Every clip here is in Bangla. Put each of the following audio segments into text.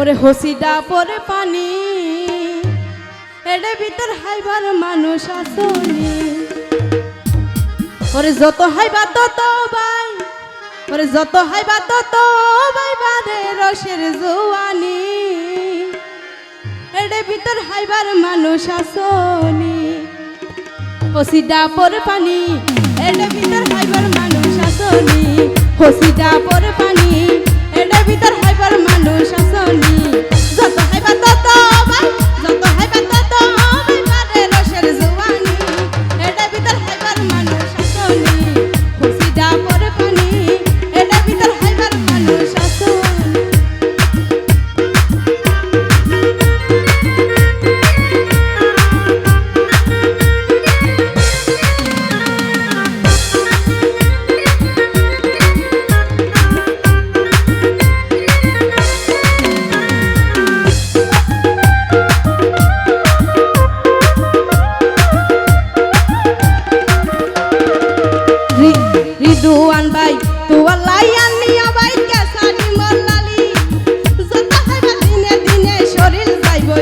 ওরে হসিডা পরে পানি। এডে ভিতর হাইবার মানুষ আসনি ওরে যত হাইবা তত বাই। ওরে যত হাইবা তত বাই বারে রসের জোয়ানি। এডে ভিতর হাইবার মানুষ আসলি হসিডা পরে পানি, এডে ভিতর হাইবার মানুষ আসলি হসিডা পরে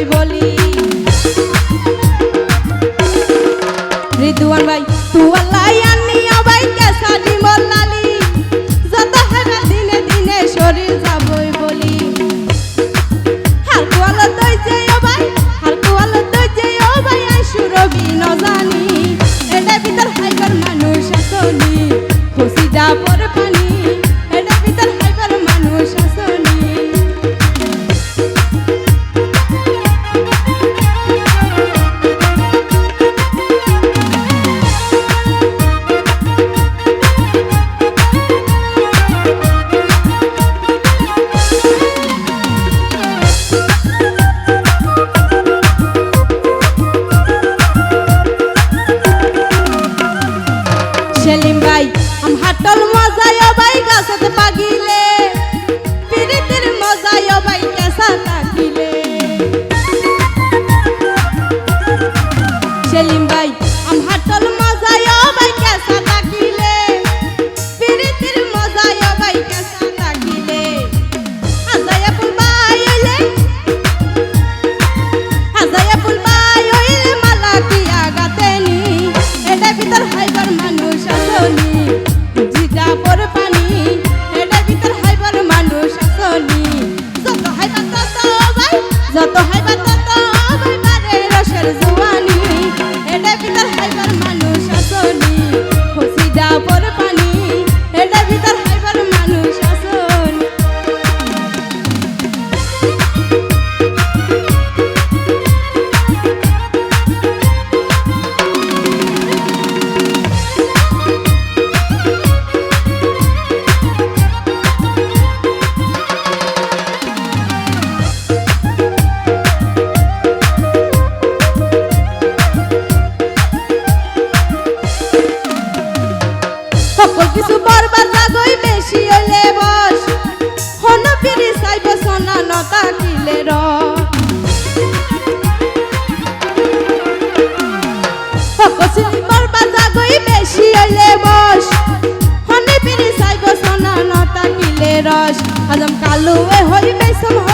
বলি সেলিম ভাই থাকিলে পিরিতির মজায় ভাই মালা কি আগাতেনি এটা ভিতর হাইবার মানুষ আসনি, জিগা পর পানি। এটা ভিতর হাইবার মানুষ যত হাইবার তত যত হাইবার রস। আজম কালু হইবে সম